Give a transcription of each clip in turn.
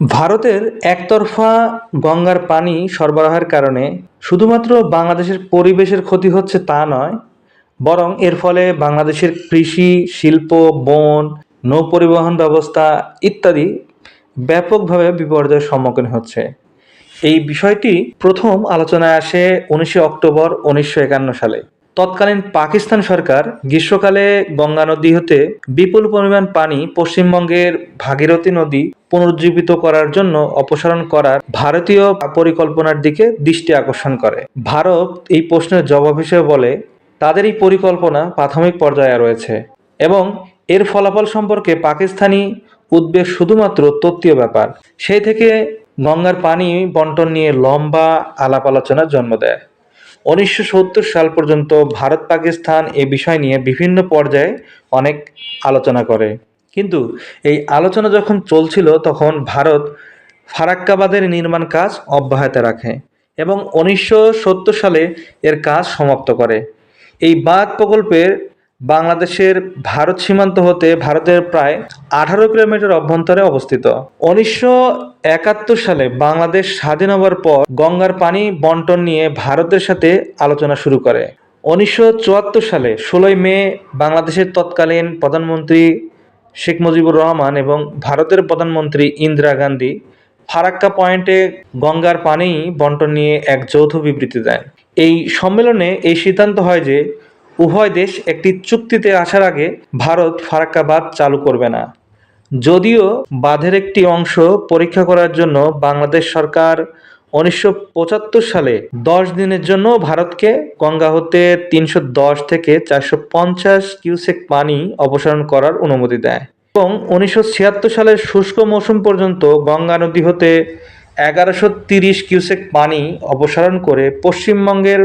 ভারতের একতরফা গঙ্গার পানি সরবরাহের কারণে শুধুমাত্র বাংলাদেশের পরিবেশের ক্ষতি হচ্ছে তা নয়, বরং এর ফলে বাংলাদেশের কৃষি, শিল্প, বন নৌ পরিবহন ব্যবস্থা ইত্যাদি ব্যাপকভাবে বিপর্যয়ের সম্মুখীন হচ্ছে। এই বিষয়টি প্রথম আলোচনায় আসে উনিশে অক্টোবর উনিশশো একান্ন সালে। তৎকালীন পাকিস্তান সরকার গ্রীষ্মকালে গঙ্গা নদী হতে বিপুল পরিমাণ পানি পশ্চিমবঙ্গের ভাগীরথী নদী পুনরুজ্জীবিত করার জন্য অপসারণ করার ভারতীয় পরিকল্পনার দিকে দৃষ্টি আকর্ষণ করে। ভারত এই প্রশ্নের জবাব হিসেবে বলে তাদের এই পরিকল্পনা প্রাথমিক পর্যায়ে রয়েছে এবং এর ফলাফল সম্পর্কে পাকিস্তানি উদ্বেগ শুধুমাত্র তত্ত্বীয় ব্যাপার। সেই থেকে গঙ্গার পানি বন্টন নিয়ে লম্বা আলাপ আলোচনার জন্ম দেয়। উনিশশো সত্তর সাল পর্যন্ত ভারত পাকিস্তান এ বিষয় নিয়ে বিভিন্ন পর্যায়ে অনেক আলোচনা করে। কিন্তু এই আলোচনা যখন চলছিল, তখন ভারত ফারাক্কাবাদের নির্মাণ কাজ অব্যাহত রাখে এবং উনিশশো সত্তর সালে এর কাজ সমাপ্ত করে। এই বাঁধ প্রকল্পের বাংলাদেশের ভারত সীমান্ত হতে ভারতের প্রায় আঠারো কিলোমিটার অভ্যন্তরে অবস্থিত। উনিশশো একাত্তর সালে বাংলাদেশ স্বাধীন হওয়ার পর গঙ্গার পানি বন্টন নিয়ে ভারতের সাথে আলোচনা শুরু করে। উনিশশো চুয়াত্তর সালে ষোলোই মে বাংলাদেশের তৎকালীন প্রধানমন্ত্রী শেখ মুজিবুর রহমান এবং ভারতের প্রধানমন্ত্রী ইন্দিরা গান্ধী ফারাক্কা পয়েন্টে গঙ্গার পানি বন্টন নিয়ে এক যৌথ বিবৃতি দেন। এই সম্মেলনে এই সিদ্ধান্ত হয় যে উভয় দেশ একটি চুক্তিতে আসার আগে ভারত ফারাক্কা বাঁধ চালু করবে না। যদিও বাঁধের একটি অংশ পরীক্ষা করার জন্য বাংলাদেশ সরকার উনিশশো পঁচাত্তর সালে দশ দিনের জন্য ভারতকে গঙ্গা হতে তিনশো দশ থেকে চারশো পঞ্চাশ কিউসেক পানি অপসারণ করার অনুমতি দেয় এবং উনিশশো ছিয়াত্তর সালের শুষ্ক মৌসুম পর্যন্ত গঙ্গা নদী হতে এগারোশো তিরিশ কিউসেক পানি অপসারণ করে পশ্চিমবঙ্গের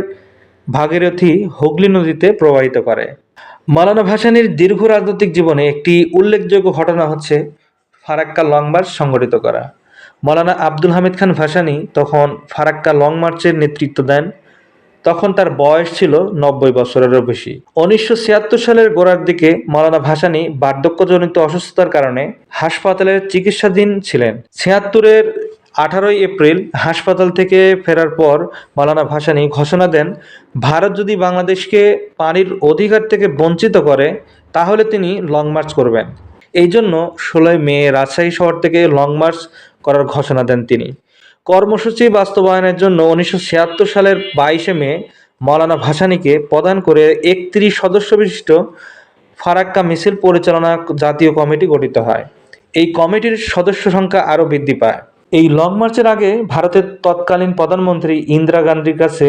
ভাগীরথী হুগলি নদীতে প্রবাহিত করে। মালানা ভাসানীর দীর্ঘ রাজনৈতিক জীবনে একটি উল্লেখযোগ্য ঘটনা হচ্ছে ফারাক্কা লং মার্চ সংগঠিত করা। মৌলানা আব্দুল হামিদ খান ভাসানী তখন ফারাক্কা লং মার্চের নেতৃত্ব দেন। তখন তার বয়স ছিল নব্বই বছরেরও বেশি। উনিশশো ছিয়াত্তর সালের গোড়ার দিকে মৌলানা ভাসানী বার্ধক্যজনিত অসুস্থতার কারণে হাসপাতালের চিকিৎসাধীন ছিলেন। ছিয়াত্তরের আঠারোই এপ্রিল হাসপাতাল থেকে ফেরার পর মৌলানা ভাসানি ঘোষণা দেন, ভারত যদি বাংলাদেশকে পানির অধিকার থেকে বঞ্চিত করে, তাহলে তিনি লং মার্চ করবেন। এই জন্য ষোলোই মে রাজশাহী শহর থেকে লং মার্চ করার ঘোষণা দেন তিনি। কর্মসূচি বাস্তবায়নের জন্য উনিশশো ছিয়াত্তর সালের বাইশে মে মৌলানা ভাসানীকে প্রদান করে একত্রিশ সদস্য বিশিষ্ট ফারাক্কা মিছিল পরিচালনা জাতীয় কমিটি গঠিত হয়। এই কমিটির সদস্য সংখ্যা আরও বৃদ্ধি পায়। এই লং মার্চের আগে ভারতের তৎকালীন প্রধানমন্ত্রী ইন্দিরা গান্ধীর কাছে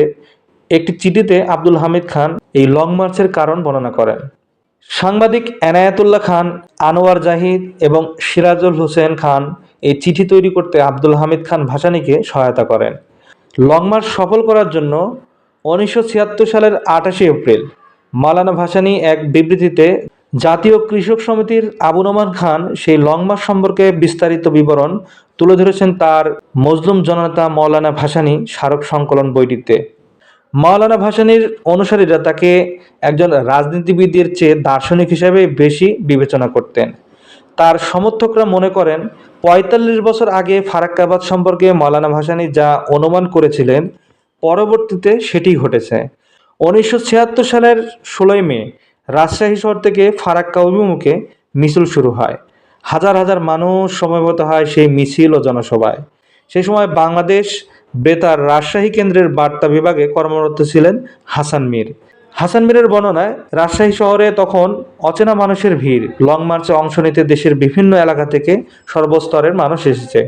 একটি চিঠিতে আব্দুল হামিদ খান এই লং মার্চের কারণ বর্ণনা করেন। সাংবাদিক এনায়াতুল্লাহ খান, আনোয়ার জাহিদ এবং সিরাজুল হোসেন খান এই চিঠি তৈরি করতে আব্দুল হামিদ খান ভাসানীকে সহায়তা করেন। লং মার্চ সফল করার জন্য উনিশশো ছিয়াত্তর সালের আঠাশে এপ্রিল মালানা ভাসানী এক বিবৃতিতে জাতীয় কৃষক সমিতির আবু নোমান খান সেই লং মার্চ সম্পর্কে বিস্তারিত বিবরণ তুলে ধরেছেন তার মজলুম জনতা মৌলানা ভাসানী স্মারক সংকলন বইটিতে। মাওলানা ভাসানীর অনুসারীরা তাকে একজন রাজনীতিবিদের চেয়ে দার্শনিক হিসেবে বেশি বিবেচনা করতেন। তার সমর্থকরা মনে করেন, পঁয়তাল্লিশ বছর আগে ফারাক্কাবাদ সম্পর্কে মাওলানা ভাসানী যা অনুমান করেছিলেন, পরবর্তীতে সেটি ঘটেছে। উনিশশো ছিয়াত্তর সালের ষোলোই মে রাজশাহী শহর থেকে ফারাক্কা অভিমুখে মিছিল শুরু হয়। হাজার হাজার মানুষ সমবেত হয় সেই মিছিল ও জনসভায়। সেই সময় বাংলাদেশ বেতার রাজশাহী কেন্দ্রের বার্তা বিভাগে কর্মরত ছিলেন হাসান মীর। হাসান মীরের বর্ণনায়, রাজশাহী শহরে তখন অচেনা মানুষের ভিড়। লং মার্চে অংশ নিতে দেশের বিভিন্ন এলাকা থেকে সর্বস্তরের মানুষ এসেছে।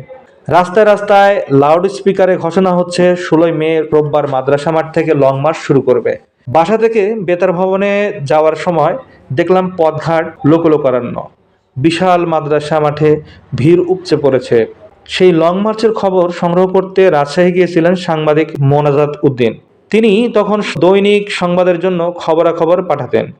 রাস্তায় রাস্তায় লাউড স্পিকারে ঘোষণা হচ্ছে, ষোলোই মে রোববার মাদ্রাসা মাঠ থেকে লং মার্চ শুরু করবে। বাসা থেকে বেতার ভবনে যাওয়ার সময় দেখলাম পথঘাট লোকলোকারণ্য। বিশাল মাদ্রাসা মাঠে ভিড় উপচে পড়েছে। সেই লং মার্চের খবর সংগ্রহ করতে রাজশাহী গিয়েছিলেন সাংবাদিক মোনাজাত উদ্দিন। তিনি তখন দৈনিক সংবাদের জন্য খবরাখবর পাঠাতেন।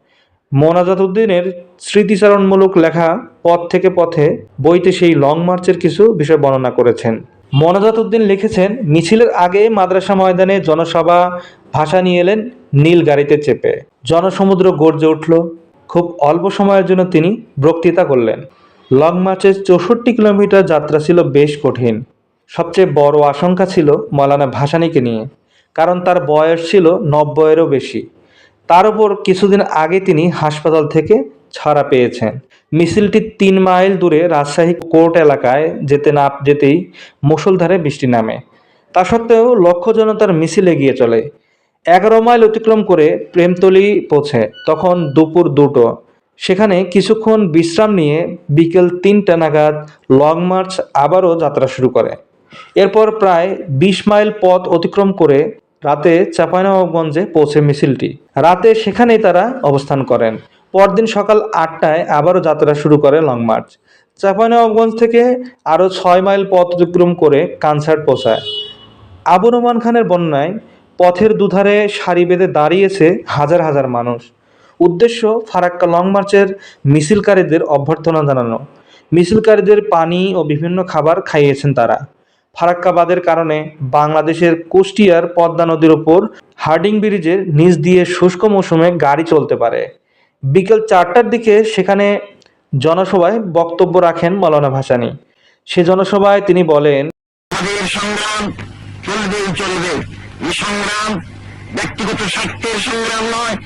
মোনাজাত উদ্দিনের স্মৃতিচারণমূলক লেখা পথ থেকে পথে বইতে সেই লং মার্চের কিছু বিষয় বর্ণনা করেছেন। মোনাজাত উদ্দিন লিখেছেন, মিছিলের আগে মাদ্রাসা ময়দানে জনসভা, ভাষা নিয়ে এলেন, নীল গাড়িতে চেপে। জনসমুদ্র গর্জে উঠল খুব অল্প সময়ের জন্য তিনি বক্তৃতা করলেন। লং মার্চের চৌষট্টি কিলোমিটার যাত্রা ছিল বেশ কঠিন। সবচেয়ে বড় আশঙ্কা ছিল মৌলানা ভাসানিকে নিয়ে, কারণ তার বয়স ছিল নব্বইয়েরও বেশি। তার উপর কিছুদিন আগে তিনি হাসপাতাল থেকে ছাড়া পেয়েছেন। মিছিলটি তিন মাইল দূরে রাজশাহী কোর্ট এলাকায় যেতে না যেতেই মুষলধারে বৃষ্টি নামে। তা সত্ত্বেও লক্ষ জনতার মিছিল এগিয়ে চলে। এগারো মাইল অতিক্রম করে প্রেমতলি পৌঁছে, তখন দুপুর দুটো। সেখানে কিছুক্ষণ বিশ্রাম নিয়ে বিকেল তিনটা নাগাদ লং মার্চ আবারও যাত্রা শুরু করে। এরপর প্রায় বিশ মাইল পথ অতিক্রম করে রাতে চাঁপাইনবাবগঞ্জে পৌঁছে মিছিলটি। রাতে সেখানেই তারা অবস্থান করেন। পরদিন সকাল আটটায় আবারও যাত্রা শুরু করে লং মার্চ। চাঁপাইনবাবগঞ্জ থেকে আরও ছয় মাইল পথ অতিক্রম করে কানসার্ট পৌঁছায়। আবু রহমান খানের বন্যায় পথের দুধারে সারি বেঁধে দাঁড়িয়েছে হাজার হাজার মানুষ। উদ্দেশ্য, ফারাক্কা লং মার্চের মিছিলকারীদের অভ্যর্থনা জানানো। মিছিলকারীদের পানি ও বিভিন্ন খাবার খাইয়েছেন তারা। ফারাক্কাবাদের কারণে বাংলাদেশের কুষ্টিয়ার পদ্মা নদীর ওপর হার্ডিং ব্রিজের নিচ দিয়ে শুষ্ক মৌসুমে গাড়ি চলতে পারে। বিকেল চারটার দিকে সেখানে জনসভায় বক্তব্য রাখেন মৌলানা ভাসানি। সে জনসভায় তিনি বলেন চলবে। সংগ্রাম ব্যক্তিগত স্বার্থের সংগ্রাম নয়।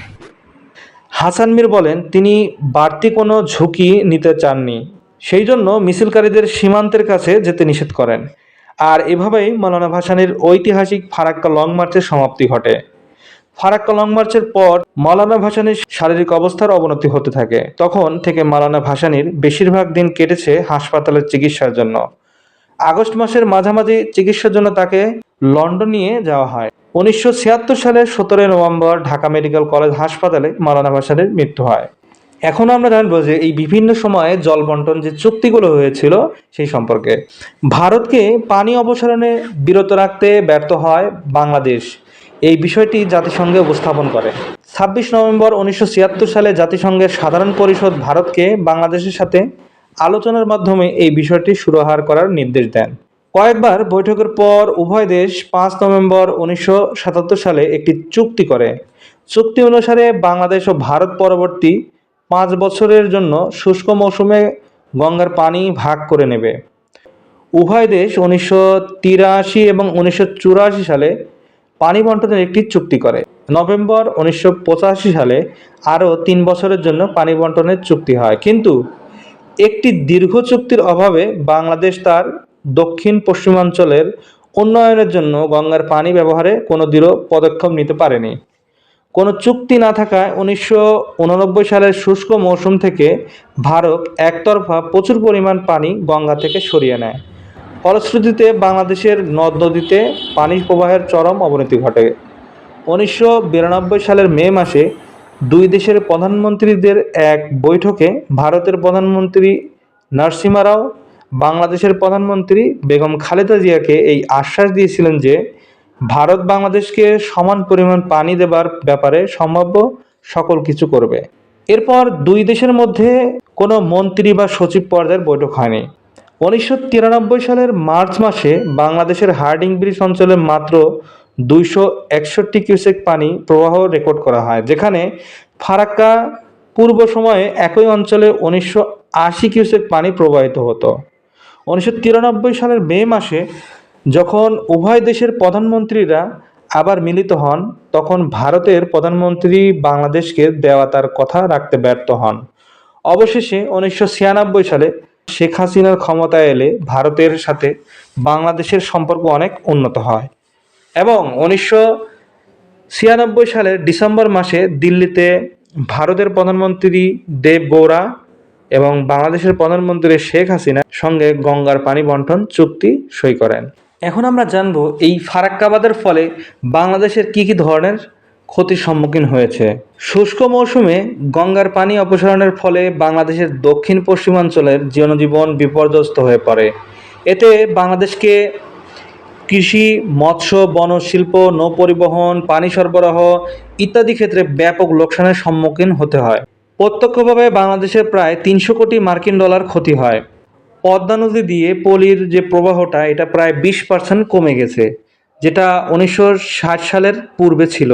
হাসান মীর বলেন, তিনি বাড়তি কোনো ঝুঁকি নিতে চাননি। সেই জন্য মিছিলকারীদের সীমান্তের কাছে যেতে নিষেধ করেন। আর এভাবেই মৌলানা ভাসানীর ঐতিহাসিক ফারাক্কা লং মার্চের সমাপ্তি ঘটে। ফারাক্কা লং মার্চের পর মৌলানা ভাসানীর শারীরিক অবস্থার অবনতি হতে থাকে। তখন থেকে মৌলানা ভাসানীর বেশিরভাগ দিন কেটেছে হাসপাতালের চিকিৎসার জন্য। আগস্ট মাসের মাঝামাঝি চিকিৎসার জন্য তাকে লন্ডন নিয়ে যাওয়া হয়। উনিশশো ছিয়াত্তর সালের সতেরোই নভেম্বর ঢাকা মেডিকেল কলেজ হাসপাতালে মাওলানা ভাসানের মৃত্যু হয়। এখন আমরা জানব যে এই বিভিন্ন সময়ে জল বন্টন যে চুক্তিগুলো হয়েছিল সেই সম্পর্কে। ভারতকে পানি অপসারণে বিরত রাখতে ব্যর্থ হয় বাংলাদেশ। এই বিষয়টি জাতিসংঘে উপস্থাপন করে। ছাব্বিশ নভেম্বর উনিশশো ছিয়াত্তর সালে জাতিসংঘের সাধারণ পরিষদ ভারতকে বাংলাদেশের সাথে আলোচনার মাধ্যমে এই বিষয়টি সুরাহার করার নির্দেশ দেন। কয়েকবার বৈঠকের পর উভয় দেশ পাঁচ নভেম্বর উনিশশো সাতাত্তর সালে একটি চুক্তি করে। চুক্তি অনুসারে বাংলাদেশ ও ভারত পরবর্তী পাঁচ বছরের জন্য শুষ্ক মৌসুমে গঙ্গার পানি ভাগ করে নেবে। উভয় দেশ উনিশশো তিরাশি এবং উনিশশো চুরাশি সালে পানি বন্টনের একটি চুক্তি করে। নভেম্বর উনিশশো পঁচাশি সালে আরও তিন বছরের জন্য পানি বন্টনের চুক্তি হয়। কিন্তু একটি দীর্ঘ চুক্তির অভাবে বাংলাদেশ তার দক্ষিণ পশ্চিমাঞ্চলের উন্নয়নের জন্য গঙ্গার পানি ব্যবহারে কোনো দৃঢ় পদক্ষেপ নিতে পারেনি। কোনো চুক্তি না থাকায় উনিশশো উননব্বই সালের শুষ্ক মৌসুম থেকে ভারত একতরফা প্রচুর পরিমাণ পানি গঙ্গা থেকে সরিয়ে নেয়। ফলশ্রুতিতে বাংলাদেশের নদ নদীতে পানি প্রবাহের চরম অবনতি ঘটে। উনিশশো বিরানব্বই সালের মে মাসে দুই দেশের প্রধানমন্ত্রীদের এক বৈঠকে ভারতের প্রধানমন্ত্রী নরসিমা রাও, বাংলাদেশের প্রধানমন্ত্রী বেগম খালেদা জিয়াকে এই আশ্বাস দিয়েছিলেন যে ভারত বাংলাদেশকে সমান পরিমাণ পানি দেবার ব্যাপারে সম্ভাব্য সকল কিছু করবে। এরপর দুই দেশের মধ্যে কোনো মন্ত্রী বা সচিব পর্যায়ের বৈঠক হয়নি। উনিশশো তিরানব্বই সালের মার্চ মাসে বাংলাদেশের হার্ডিং ব্রিজ অঞ্চলে মাত্র দুইশো একষট্টি কিউসেক পানি প্রবাহ রেকর্ড করা হয়, যেখানে ফারাক্কা পূর্ব সময়ে একই অঞ্চলে উনিশশো আশি কিউসেক পানি প্রবাহিত হতো। উনিশশো তিরানব্বই সালের মে মাসে যখন উভয় দেশের প্রধানমন্ত্রীরা আবার মিলিত হন, তখন ভারতের প্রধানমন্ত্রী বাংলাদেশকে দেওয়া তার কথা রাখতে ব্যর্থ হন। অবশেষে উনিশশো ছিয়ানব্বই সালে শেখ হাসিনার ক্ষমতায় এলে ভারতের সাথে বাংলাদেশের সম্পর্ক অনেক উন্নত হয়। এবং উনিশশো ছিয়ানব্বই সালের ডিসেম্বর মাসে দিল্লিতে ভারতের প্রধানমন্ত্রী দেব গৌড়া এবং বাংলাদেশের প্রধানমন্ত্রী শেখ হাসিনা সঙ্গে গঙ্গার পানি বন্টন চুক্তি সই করেন। এখন আমরা জানব এই ফারাক্কাবাদের ফলে বাংলাদেশের কি কি ধরনের ক্ষতির সম্মুখীন হয়েছে। শুষ্ক মৌসুমে গঙ্গার পানি অপসারণের ফলে বাংলাদেশের দক্ষিণ পশ্চিমাঞ্চলের জনজীবন বিপর্যস্ত হয়ে পড়ে। এতে বাংলাদেশকে কৃষি, মৎস্য বনশিল্প নৌপরিবহন, পানি সরবরাহ ইত্যাদি ক্ষেত্রে ব্যাপক লোকসানের সম্মুখীন হতে হয়। প্রত্যক্ষভাবে বাংলাদেশের প্রায় তিনশো কোটি মার্কিন ডলার ক্ষতি হয়। পদ্মা নদী দিয়ে পলির যে প্রবাহটা, এটা প্রায় বিশ পার্সেন্ট কমে গেছে, যেটা উনিশশো ষাট সালের পূর্বে ছিল।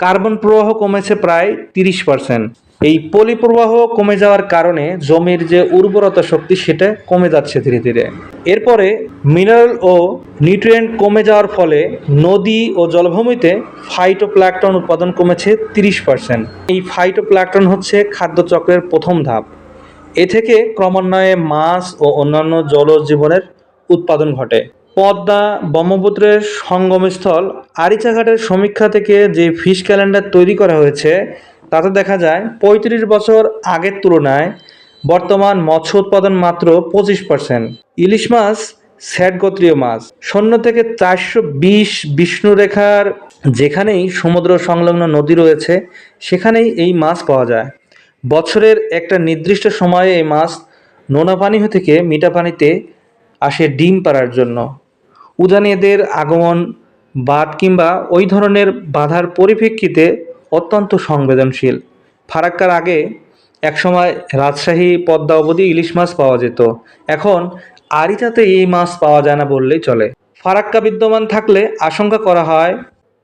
কার্বন প্রবাহ কমেছে প্রায় তিরিশ পার্সেন্ট এই পলিপ্রবাহ কমে যাওয়ার কারণে জমির যে উর্বরতা শক্তি সেটা কমে যাচ্ছে ধীরে ধীরে। এরপরে মিনারেল ও নিউট্রিয়েন্ট কমে যাওয়ার ফলে নদী ও জলভূমিতে ফাইটোপ্ল্যাকটন উৎপাদন কমেছে তিরিশ পার্সেন্ট। এই ফাইটোপ্ল্যাকটন হচ্ছে খাদ্যচক্রের প্রথম ধাপ। এ থেকে ক্রমান্বয়ে মাছ ও অন্যান্য জলজ জীবনের উৎপাদন ঘটে। পদ্মা ব্রহ্মপুত্রের সঙ্গমস্থল আরিচাঘাটের সমীক্ষা থেকে যে ফিশ ক্যালেন্ডার তৈরি করা হয়েছে তাতে দেখা যায়, পঁয়ত্রিশ বছর আগের তুলনায় বর্তমান মৎস্য উৎপাদন মাত্র পঁচিশ পার্সেন্ট ইলিশ মাছ, স্যাট গোত্রীয় মাছ। শূন্য থেকে চারশো বিশ বিষ্ণুরেখার যেখানেই সমুদ্র সংলগ্ন নদী রয়েছে, সেখানেই এই মাছ পাওয়া যায়। বছরের একটা নির্দিষ্ট সময়ে এই মাছ নোনা পানি থেকে মিঠা পানিতে আসে ডিম পাড়ার জন্য। উজানি এদের আগমন বাদ কিংবা ওই ধরনের বাধার পরিপ্রেক্ষিতে অত্যন্ত সংবেদনশীল। ফারাক্কার আগে একসময় রাজশাহী, পদ্মা অবধি ইলিশ মাছ পাওয়া যেত। এখন আরিচাতে এই মাছ পাওয়া যায় না বললেই চলে। ফারাক্কা বিদ্যমান থাকলে আশঙ্কা করা হয়,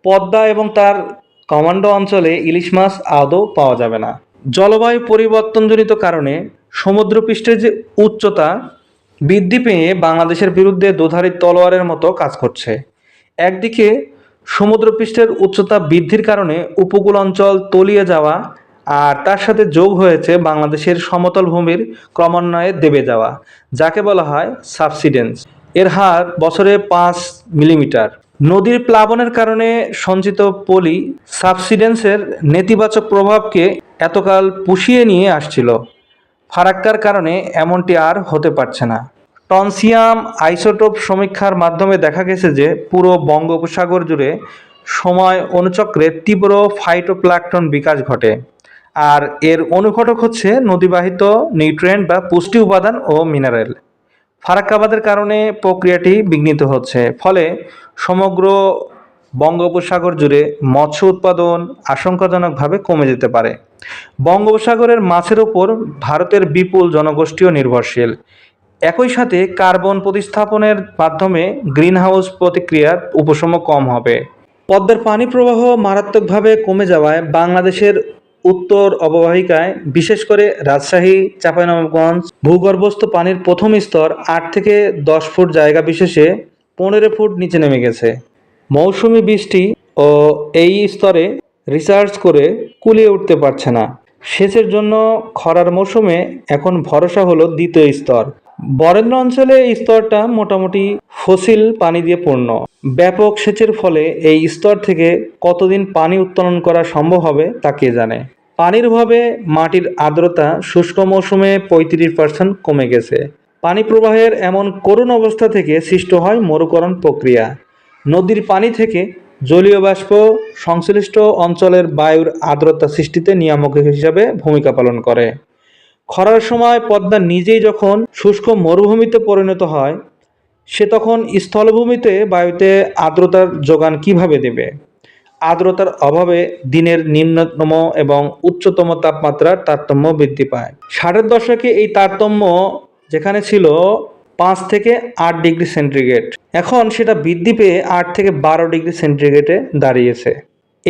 পদ্মা এবং তার কমান্ডো অঞ্চলে ইলিশ মাছ আদৌ পাওয়া যাবে না। জলবায়ু পরিবর্তনজনিত কারণে সমুদ্রপৃষ্ঠের যে উচ্চতা বৃদ্ধি পেয়ে বাংলাদেশের বিরুদ্ধে দুধারী তলোয়ারের মতো কাজ করছে। একদিকে সমুদ্রপৃষ্ঠের উচ্চতা বৃদ্ধির কারণে উপকূল অঞ্চল তলিয়ে যাওয়া আর তার সাথে যোগ হয়েছে বাংলাদেশের সমতল ভূমির ক্রমান্বয়ে দেবে যাওয়া, যাকে বলা হয় সাবসিডেন্স। এর হার বছরে পাঁচ মিলিমিটার। নদীর প্লাবনের কারণে সঞ্চিত পলি সাবসিডেন্সের নেতিবাচক প্রভাবকে এতকাল পুষিয়ে নিয়ে আসছিল। ফারাক্কার কারণে এমনটি আর হতে পারছে না। টনসিয়াম আইসোটোপ সমীক্ষার মাধ্যমে দেখা গেছে যে পুরো বঙ্গোপসাগর জুড়ে সময় অনুচক্রে তীব্র ফাইটোপ্ল্যাকটন বিকাশ ঘটে। আর এর অনুঘটক হচ্ছে নদীবাহিত নিউট্রিয়েন্ট বা পুষ্টি উপাদান ও মিনারেল। ফারাক্কাবাদের কারণে প্রক্রিয়াটি বিঘ্নিত হচ্ছে। ফলে সমগ্র বঙ্গোপসাগর জুড়ে মৎস্য উৎপাদন আশঙ্কাজনকভাবে কমে যেতে পারে। বঙ্গোপসাগরের মাছের ওপর ভারতের বিপুল জনগোষ্ঠীও নির্ভরশীল। একই সাথে কার্বন প্রতিস্থাপনের মাধ্যমে গ্রিনহাউস প্রতিক্রিয়ার উপশম কম হবে। পদ্মার পানি প্রবাহ মারাত্মকভাবে কমে যাওয়ায় বাংলাদেশের উত্তর অববাহিকায়, বিশেষ করে রাজশাহী, চাঁপাইনবাবগঞ্জ, ভূগর্ভস্থ পানির প্রথম স্তর আট থেকে দশ ফুট জায়গা বিশেষে পনেরো ফুট নিচে নেমে গেছে। মৌসুমি বৃষ্টি ও এই স্তরে রিসার্চ করে কুলিয়ে উঠতে পারছে না। সেচের জন্য খরার মৌসুমে এখন ভরসা হলো দ্বিতীয় স্তর। বরেন্দ্র অঞ্চলে এই স্তরটা মোটামুটি ফসিল পানি দিয়ে পূর্ণ। ব্যাপক সেচের ফলে এই স্তর থেকে কতদিন পানি উত্তোলন করা সম্ভব হবে তা কে জানে? পানির অভাবে মাটির আর্দ্রতা শুষ্ক মৌসুমে পঁয়ত্রিশ পার্সেন্ট কমে গেছে। পানি প্রবাহের এমন করুণ অবস্থা থেকে সৃষ্ট হয় মরুকরণ প্রক্রিয়া। নদীর পানি থেকে জলীয় বাষ্প সংশ্লিষ্ট অঞ্চলের বায়ুর আর্দ্রতা সৃষ্টিতে নিয়ামক হিসাবে ভূমিকা পালন করে। খরার সময় পদ্মা নিজেই যখন শুষ্ক মরুভূমিতে পরিণত হয়, সে তখন স্থলভূমিতে বায়ুতে আর্দ্রতার যোগান কীভাবে দেবে? আর্দ্রতার অভাবে দিনের নিম্নতম এবং উচ্চতম তাপমাত্রার তারতম্য বৃদ্ধি পায়। ষাটের দশকে এই তারতম্য যেখানে ছিল পাঁচ থেকে আট ডিগ্রি সেন্টিগ্রেড, এখন সেটা বৃদ্ধি পেয়ে আট থেকে বারো ডিগ্রি সেন্টিগ্রেডে দাঁড়িয়েছে।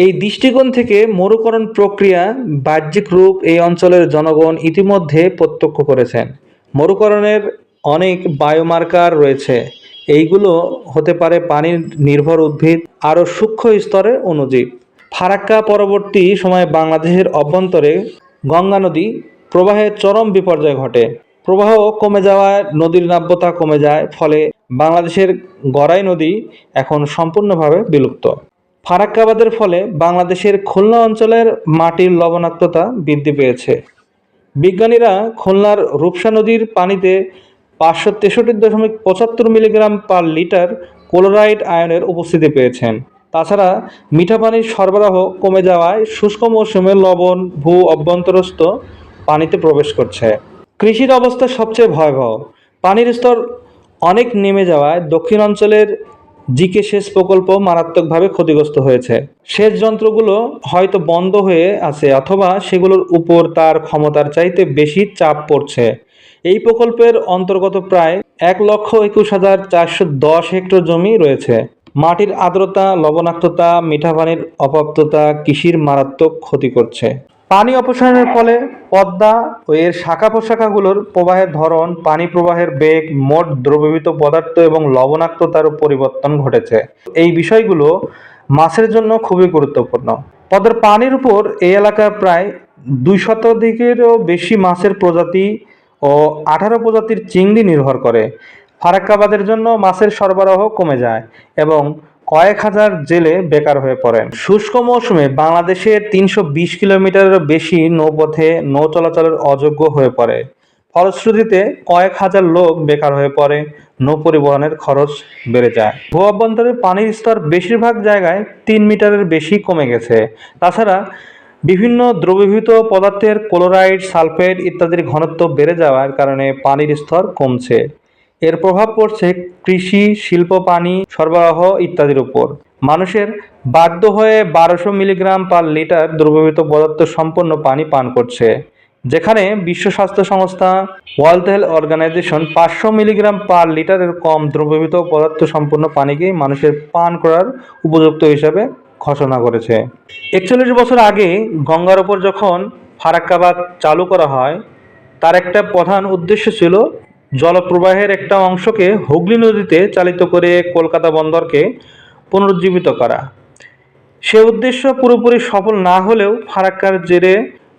এই দৃষ্টিকোণ থেকে মরুকরণ প্রক্রিয়া বাহ্যিক রূপ এই অঞ্চলের জনগণ ইতিমধ্যে প্রত্যক্ষ করেছেন। মরুকরণের অনেক বায়োমার্কার রয়েছে। এইগুলো হতে পারে পানির নির্ভর উদ্ভিদ, আরও সূক্ষ্ম স্তরের অণুজীব। ফারাক্কা পরবর্তী সময়ে বাংলাদেশের অভ্যন্তরে গঙ্গা নদী প্রবাহের চরম বিপর্যয় ঘটে। প্রবাহ কমে যাওয়ায় নদীর নাব্যতা কমে যায়, ফলে বাংলাদেশের গড়াই নদী এখন সম্পূর্ণভাবে বিলুপ্ত। ফারাক্কাবাদের ফলে বাংলাদেশের খুলনা অঞ্চলের মাটির লবণাক্ততা বৃদ্ধি পেয়েছে। বিজ্ঞানীরা খুলনার রূপসা নদীর পানিতে পাঁচশো তেষট্টি দশমিক পঁচাত্তর মিলিগ্রাম পার লিটার ক্লোরাইড আয়নের উপস্থিতি পেয়েছেন। তাছাড়া মিঠা পানির সরবরাহ কমে যাওয়ায় শুষ্ক মৌসুমে লবণ, ভূ অভ্যন্তরস্থ পানিতে প্রবেশ করছে। কৃষির অবস্থা সবচেয়ে ভয়াবহ। পানির স্তর অনেক নেমে যাওয়ায় দক্ষিণ অঞ্চলের জিকে সেচ প্রকল্প মারাত্মকভাবে ক্ষতিগ্রস্ত হয়েছে। সেচ যন্ত্রগুলো হয়তো বন্ধ হয়ে আছে অথবা সেগুলোর উপর তার ক্ষমতার চাইতে বেশি চাপ পড়ছে। এই প্রকল্পের অন্তর্গত প্রায় এক লক্ষ একুশ হাজার চারশো দশ হেক্টর জমি রয়েছে। মাটির আর্দ্রতা, লবণাক্ততা, মিঠা পানির অপ্রাপ্ততা, কৃষির মারাত্মক ক্ষতি করছে। পানি অপসারণের ফলে পদ্মা ও এর শাখা প্রশাখাগুলোর প্রবাহের ধরন, পানি প্রবাহের বেগ, মোট দ্রবীভূত পদার্থ এবং লবণাক্ততার পরিবর্তন ঘটেছে। এই বিষয়গুলো মাছের জন্য খুবই গুরুত্বপূর্ণ। পদ্মার পানির উপর এই এলাকার প্রায় দুই শতাধিকেরও বেশি মাছের প্রজাতি ও আঠারো প্রজাতির চিংড়ি নির্ভর করে। ফারাক্কাবাদের জন্য মাছের সরবরাহ কমে যায় এবং কয়েক হাজার জেলে বেকার হয়ে পড়েন। শুষ্ক মৌসুমে বাংলাদেশের তিনশো বিশ কিলোমিটারেরও বেশি নৌপথে নৌ চলাচলের অযোগ্য হয়ে পড়ে। ফলশ্রুতিতে কয়েক হাজার লোক বেকার হয়ে পড়ে, নৌ পরিবহনের খরচ বেড়ে যায়। ভূ অভ্যন্তরে পানির স্তর বেশিরভাগ জায়গায় তিন মিটারের বেশি কমে গেছে। তাছাড়া বিভিন্ন দ্রবীভূত পদার্থের ক্লোরাইড, সালফেট ইত্যাদির ঘনত্ব বেড়ে যাওয়ার কারণে পানির স্তর কমছে। এর প্রভাব পড়ছে কৃষি, শিল্প, পানি, সরবরাহ ইত্যাদির উপর। মানুষের বাধ্য হয়ে বারোশো মিলিগ্রাম পার লিটার দ্রবীভূত পদার্থ সম্পন্ন পানি পান করছে, যেখানে বিশ্ব স্বাস্থ্য সংস্থা, ওয়ার্ল্ড হেলথ অর্গানাইজেশন পাঁচশো মিলিগ্রাম পার লিটারের কম দ্রবীভূত পদার্থ সম্পন্ন পানিকেই মানুষের পান করার উপযুক্ত হিসাবে ঘোষণা করেছে। একচল্লিশ বছর আগে গঙ্গার ওপর যখন ফারাক্কাবাদ চালু করা হয়, তার একটা প্রধান উদ্দেশ্য ছিল জলপ্রবাহের একটা অংশকে হুগলি নদীতে চালিত করে কলকাতা বন্দরকে পুনরুজ্জীবিত করা। সে উদ্দেশ্য পুরোপুরি সফল না হলেও ফারাক্কার জেরে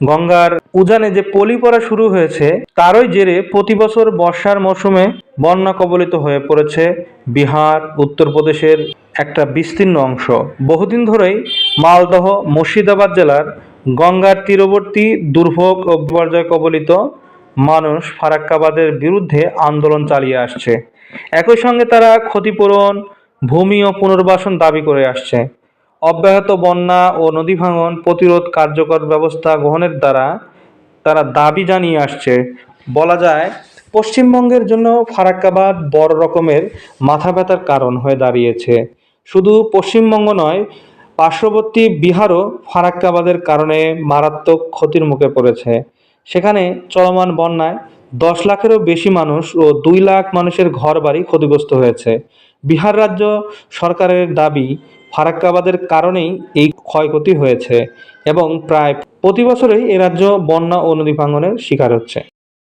গঙ্গার উজানে যে পলি পড়া শুরু হয়েছে, তারই জেরে প্রতি বছর বর্ষার মৌসুমে বন্যা কবলিত হয়ে পড়েছে বিহার, উত্তরপ্রদেশের একটা বিস্তীর্ণ অংশ। বহুদিন ধরেই মালদহ, মুর্শিদাবাদ জেলার গঙ্গার তীরবর্তী দুর্ভোগ ও বিপর্যয় কবলিত মানুষ ফারাক্কাবাদের বিরুদ্ধে আন্দোলন চালিয়ে আসছে। একই সঙ্গে তারা ক্ষতিপূরণ, ভূমি ও পুনর্বাসন দাবি করে আসছে। অব্যাহত বন্যা ও নদী ভাঙন প্রতিরোধ কার্যকর ব্যবস্থা গ্রহণের দ্বারা তারা দাবি জানিয়ে আসছে। বলা যায়, পশ্চিমবঙ্গের জন্য ফারাক্কাবাদ বড় রকমের মাথা ব্যথার কারণ হয়ে দাঁড়িয়েছে। শুধু পশ্চিমবঙ্গ নয়, পার্শ্ববর্তী বিহারও ফারাক্কাবাদের কারণে মারাত্মক ক্ষতির মুখে পড়েছে। সেখানে চলমান বন্যায় দশ লাখেরও বেশি মানুষ ও দুই লাখ মানুষের ঘর বাড়ি ক্ষতিগ্রস্ত হয়েছে। বিহার রাজ্য সরকারের দাবি, ফারাক্কাবাদের কারণেই এই ক্ষয়ক্ষতি হয়েছে এবং প্রায় প্রতি বছরই এ রাজ্য বন্যা ও নদী ভাঙনের শিকার হচ্ছে।